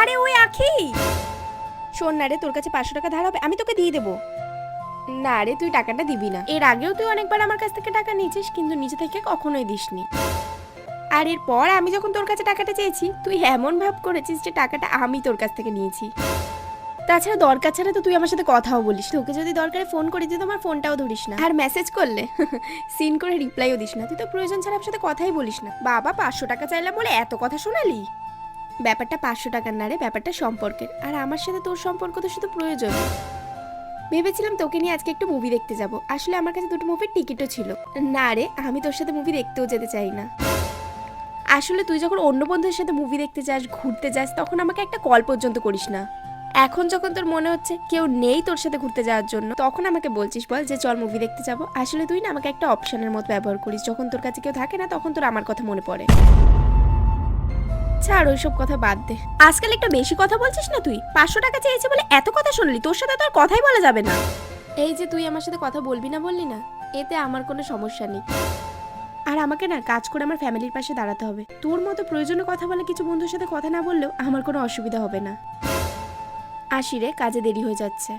আরে ওই আখি। শোন না রে, তোর কাছে পাঁচশো টাকা ধার হবে, আমি তোকে দিয়ে দেবো। না রে, তুই টাকাটা দিবি না। এর আগেও তুই অনেকবার আমার কাছ থেকে টাকা নিয়েছিস, কিন্তু নিজে থেকে কখনোই দিসনি। আর এরপর আমি যখন তোর কাছে টাকাটা চেয়েছি, তুই এমন ভাব করেছিস যে টাকাটা আমি তোর কাছ থেকে নিয়েছি। তাছাড়া দরকার ছাড়া তো তুই আমার সাথে কথাও বলিস তোকে যদি দরকারে ফোন করে দিত আমার ফোনটাও ধরিস না। আর মেসেজ করলে সিন করে রিপ্লাইও দিস না। তুই তো প্রয়োজন ছাড়া আমার সাথে কথাই বলিস না। বাবা, পাঁচশো টাকা চাইলাম বলে এত কথা শোনালি? ব্যাপারটা পাঁচশো টাকার না রে ব্যাপারটা সম্পর্কের। আর আমার সাথে তোর সম্পর্ক তো শুধু প্রয়োজন ভেবেছিলাম তোকে নিয়ে আজকে একটু মুভি দেখতে যাব। আসলে আমার কাছে দুটো মুভির টিকিটও ছিল। না রে, আমি তোর সাথে মুভি দেখতেও যেতে চাই না। আসলে তুই যখন অন্য বন্ধুদের সাথে মুভি দেখতে যাস, ঘুরতে যাস, তখন আমাকে একটা কল পর্যন্ত করিস না। এখন যখন তোর মনে হচ্ছে কেউ নেই তোর সাথে ঘুরতে যাওয়ার জন্য, তখন আমাকে বলছিস, বল যে চল মুভি দেখতে যাব। আসলে তুই না আমাকে একটা অপশনের মতো ব্যবহার করিস। যখন তোর কাছে কেউ থাকে না, তখন তোর আমার কথা মনে পড়ে। ছাড় ওইসব কথা বাদ দে। আজকাল একটু বেশি কথা বলছিস না তুই? পাঁচশো টাকা চেয়েছে বলে এত কথা শুনলি তোর সাথে তো আর কথাই বলা যাবে না। এই যে তুই আমার সাথে কথা বলবি না বললি না এতে আমার কোনো সমস্যা নেই। আর আমাকে না কাজ করে আমার ফ্যামিলির পাশে দাঁড়াতে হবে। তোর মতো প্রয়োজনীয় কথা বলে কিছু বন্ধুর সাথে কথা না বললেও আমার কোনো অসুবিধা হবে না। আসি রে কাজে দেরি হয়ে যাচ্ছে।